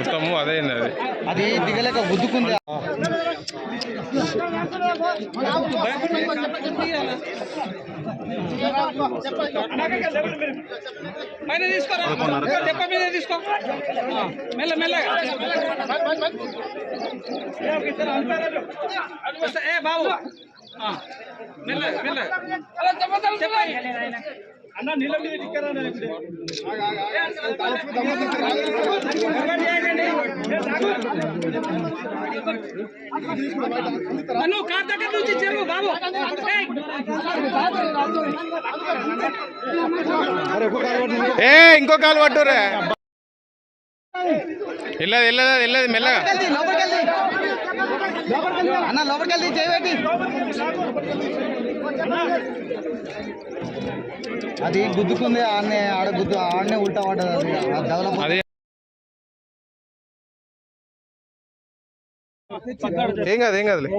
మొత్తము అదే అది. అది దిగలేక గుద్దుకుంది పైన తీసుకోరా చెప్ప మీద తీసుకో. మెల్ల మెల్లగా. ఏ బాబు. ఆ, మెల్లగా మెల్లగా చెప్పండి అన్న నీళ్ళ మీద టిక్కరా నువ్వు కార్ దగ్గర నుంచి చెరువు బాబు. ఏయ్. ఏ ఇంకో కాలు పట్టురే వెళ్ళదు వెళ్ళదు వెళ్ళదు మెల్లగా. అన్న లోపలికి వెళ్తే చేయబెట్టి. అది గుద్దుకుంది ఆడనే ఆడ గుద్దు ఆడనే ఉల్టా పడ్డది అది. డెవలప్ అది. ఏం కాదు ఏం కాదులే.